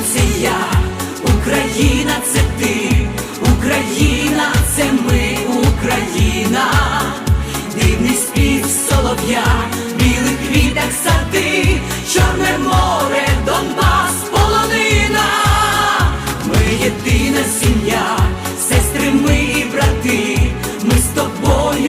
Francia.